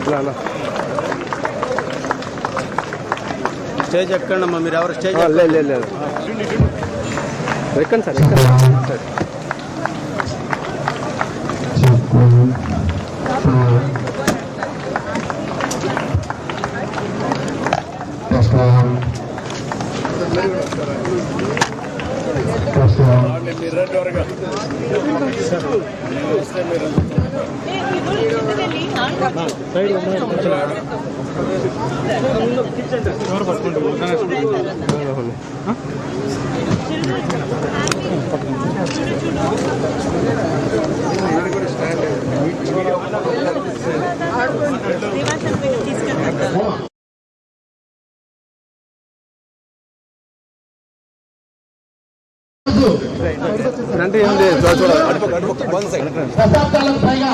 ఇలా అన్న. స్టేజ్ ఎక్కండి అమ్మా మీరు ఎవరు స్టేజ్ ఆ, లేదు లేదు లేదు ఎక్కండి సార్ ఎక్కండి సార్ రండి మీరు రండి వరగా వస్తే మీరు స్టాండ్ అంటే ఏం లేదు చూడ చూడ దశాబ్దాలకు పైగా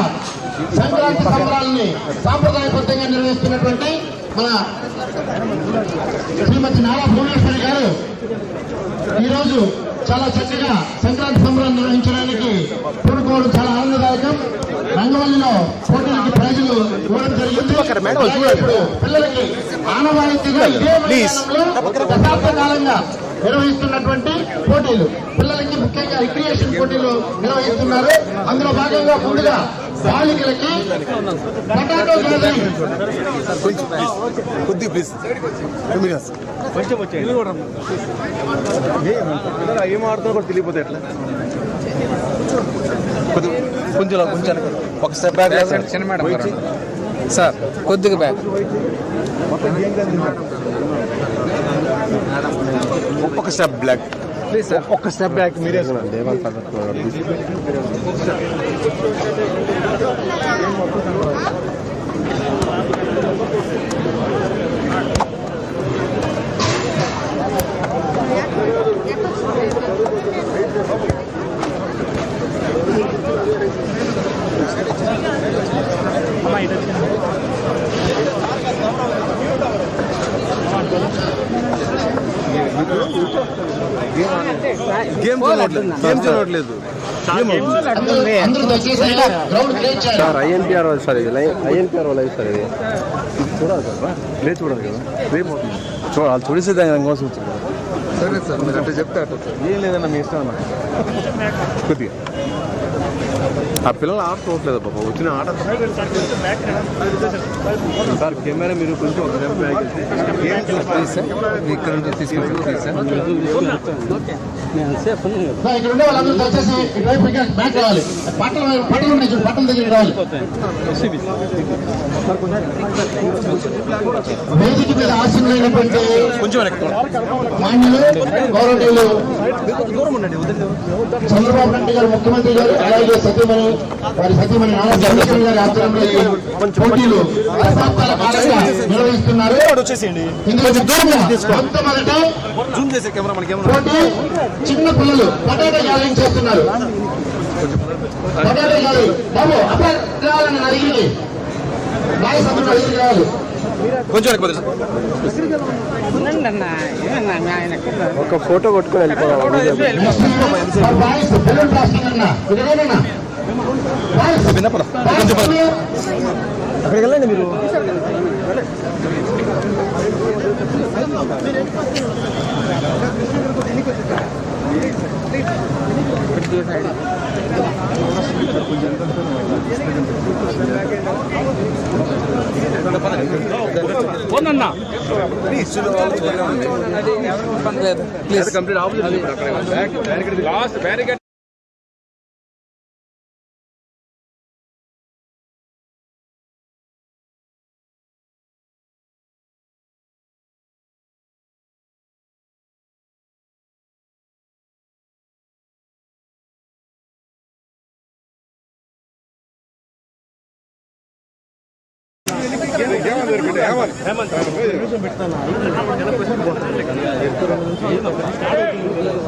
సంక్రాంతి సంబరాలని సాంప్రదాయబద్ధంగా నిర్వహిస్తున్నటువంటి మన శ్రీమతి నారా భువనేశ్వరి గారు ఈరోజు చాలా చక్కగా సంక్రాంతి సంబరాలు నిర్వహించడానికి పూనుకోవడం చాలా ఆనందదాయకం. రంగవల్లిలో పోటీలకి ప్రైజులు ఇవ్వడం జరిగింది. ఇప్పుడు పిల్లలకి ఆనవాయితీగా ఇదే దశాబ్ద కాలంగా నిర్వహిస్తున్నటువంటి పోటీలు. పిల్లలకి ముఖ్యంగా రిక్రియేషన్ పోటీలు నిర్వహిస్తున్నారు. అందులో భాగంగా ముందుగా బాలికలకి పొటాటో కొద్ది ప్లీజ్ ఏం ఆడుతున్నా కూడా తెలియపోతే ఎట్లా? కొంచెం కొంచెం. ఒక స్టెప్ బ్యాక్ చిన్న మేడం సార్ కొద్దిగా బ్యాక్ ఒక్క స్టెప్ బ్లాక్ ప్లీజ్ సార్ ఒక్క స్టెప్ బ్యాక్ మీరే గేమ్ గేమ్ చూడట్లేదు అందరూ దయచేసి గ్రౌండ్ క్లియర్ చేయాలి. సార్ ఐఎన్పిఆర్ వాళ్ళు సార్ ఇది ఐఎన్పిఆర్ వాళ్ళు సార్ ఇది. చూడాలి సార్ రా. లేదు చూడాలి కదా. రేపు అవుతుంది. చూడాలి వాళ్ళు చూడేసి దాని కోసం వచ్చింది సరే సార్ మీరు అంటే చెప్తే అట్లా. ఏం లేదన్న మీ ఇష్టం అన్న. కొద్దిగా. ఆ పిల్లలు ఆడుకోవట్లేదు పాప. వచ్చిన ఆట సార్ కెమెరా మీరు కొంచెం ఒక step back వెళ్తే ఏం చూస్తారు ప్లీజ్ సార్ ఇక్కడ నుంచి తీసుకొచ్చి ప్లీజ్ సార్ సో ఇక్కడ ఉండే వాళ్ళందరూ దయచేసి ఇటువైపు ఇంకా బ్యాక్ రావాలి. పట్టణ పట్టణ ఉన్నాయి చూడు పట్టణ దగ్గరికి రావాలి. వేదిక మీద ఆశీనులైనటువంటి కొంచెం వెనక్కి మాన్యులు గౌరవనీయులు చంద్రబాబు నాయుడు గారు ముఖ్యమంత్రి గారు అలాగే సత్యమణి వారి సత్యమణి నారా చంద్రబాబు గారి ఆధ్వర్యంలో ఈ పోటీలు నిర్వహిస్తున్నారు. ఇందులో మొట్టమొదట పోటీ చిన్న పిల్లలు పొటాటో చేస్తున్నారు. పొటాటో బాబు అడిగింది. బాయ్ సభ్యులు అడిగి రావాలి కొంచెం ఒక ఫోటో కొట్టుకొని వెళ్ళిపోవాలి. అక్కడికి వెళ్ళండి మీరు. Please complete opposite.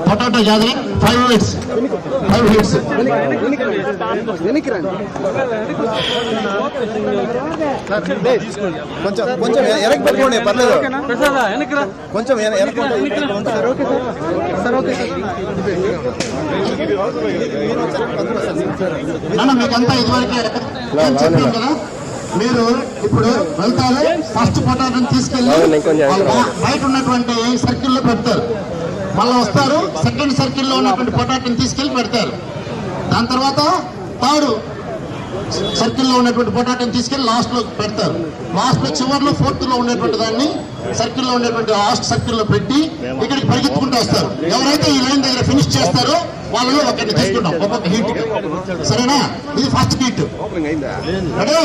Potato gathering five minutes five minutes కొంచెం కొంచెం వెనక్కి పెట్టుకోండి పర్లేదు. కొంచెం వెన- వెనక్కి పెట్టుకోండి. నాన్న మీకంతా ఇదివరకే ఏం చెప్పాం కదా. మీరు ఇప్పుడు వెళ్తారు. ఫస్ట్ పొటాటోని తీసుకెళ్ళి బయట ఉన్నటువంటి సర్కిల్లో పెడతారు. మళ్ళీ వస్తారు. సెకండ్ సర్కిల్లో ఉన్నటువంటి పొటాటోని తీసుకెళ్ళి పెడతారు. దాని తర్వాత థర్డ్ సర్కిల్లో ఉన్నటువంటి పొటాటోని తీసుకెళ్ళి లాస్ట్లో పెడతారు. లాస్ట్లో చివరిలో ఫోర్త్లో ఉన్నటువంటి దాన్ని సర్కిల్లో ఉన్నటువంటి లాస్ట్ సర్కిల్లో పెట్టి ఇక్కడికి పరిగెత్తుకుంటూ వస్తారు. ఎవరైతే ఈ లైన్ దగ్గర ఫినిష్ చేస్తారో వాళ్ళలో ఒకరిని తీసుకుంటాం. ఒక్కొక్క హీట్ సరేనా? ఇది ఫస్ట్ హీట్ రెడీ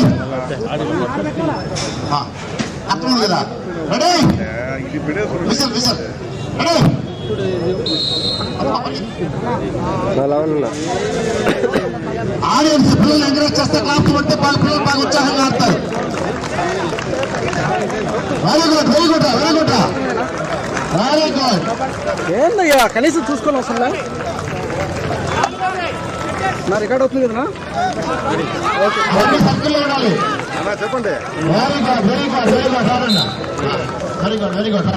లేదా కదా. Ready whistle whistle ready audience పిల్లలు ఎంకరేజ్ చేస్తే క్లాస్ వాళ్ళ పిల్లలు బాగా ఉత్సాహంగా ఆడతారు. Very good very good very good very good ఏందయ్యా కనీసం చూసుకోవాలి అసలు నా రికార్డ్ అవుతుంది కదా చెప్పండి. Very good very good very good ఆడండి very good very good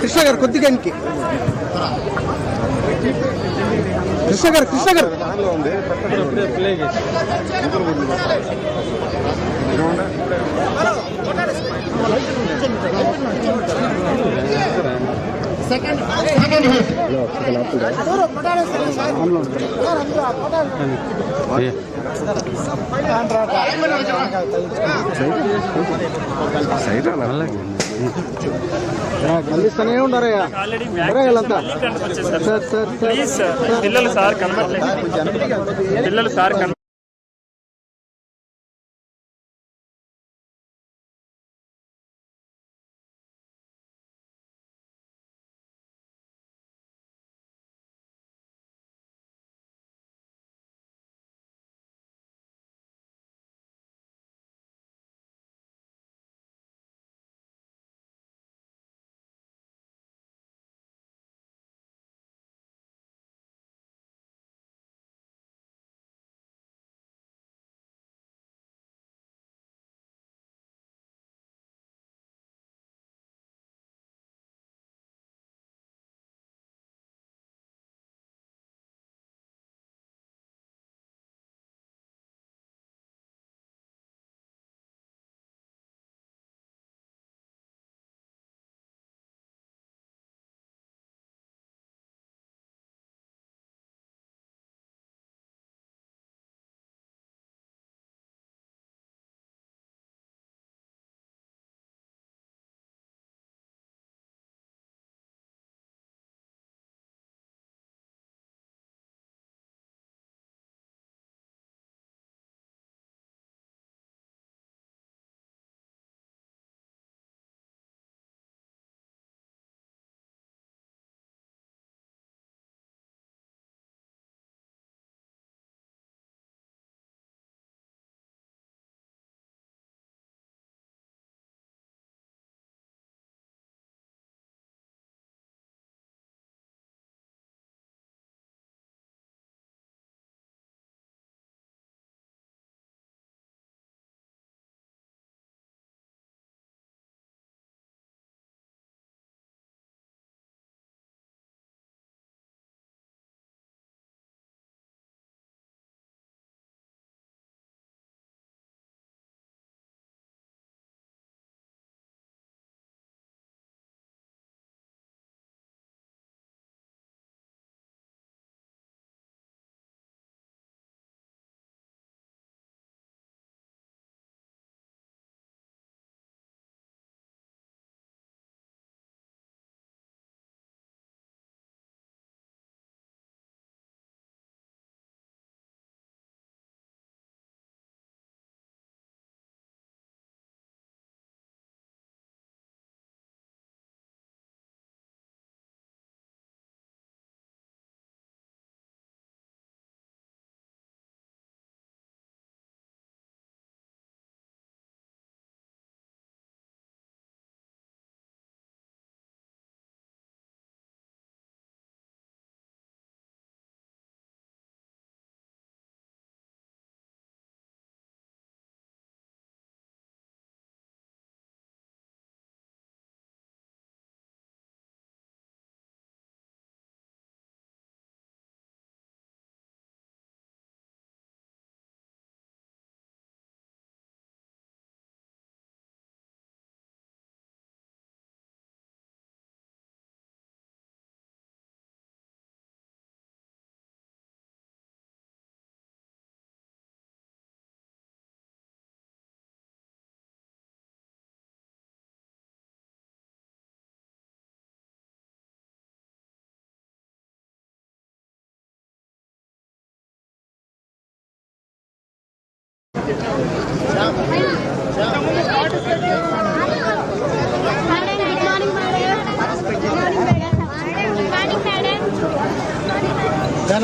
Krishna garu కొద్దిగా Krishna garu Krishna garu second second hit అందిస్తూనే ఉన్నారయ్యా. వీళ్ళంతా. సార్ సార్ ప్లీజ్ సార్ పిల్లలు సార్ కనబడలేదు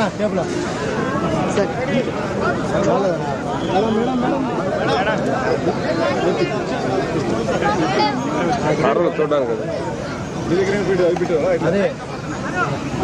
పిల్లలు సార్ కనబ చూడడానికి కదా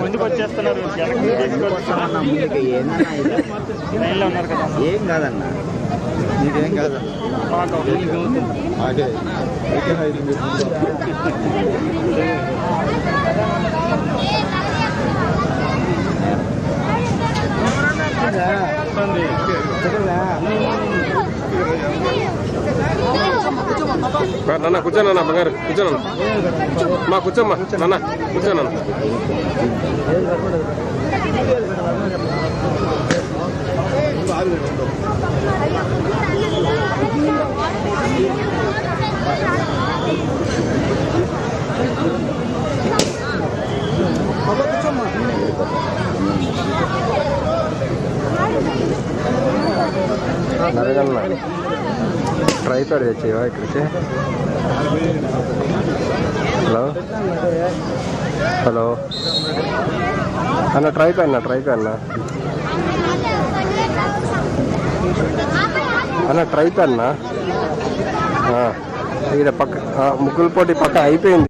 ముందుకు వచ్చేస్తున్నారు వెనక్కి తీసుకొస్తున్నారు. లైన్లో ఉన్నారు కదా ఏం కాదన్నా నీకేం కాదన్నా పాకం. అదే నాన్న కూర్చోను నాన్న బంగారు కూర్చోను మా కూర్చోమ్మా నాన్న కూర్చోను నరగలనా ట్రైపాడ్ తెచ్చేవా ఇక్కడికి? హలో? హలో? అన్న ట్రై అన్న ట్రై అన్న అన్న ట్రై అన్న ఇక్కడ పక్క ముగ్గుల పోటీ పక్క అయిపోయింది.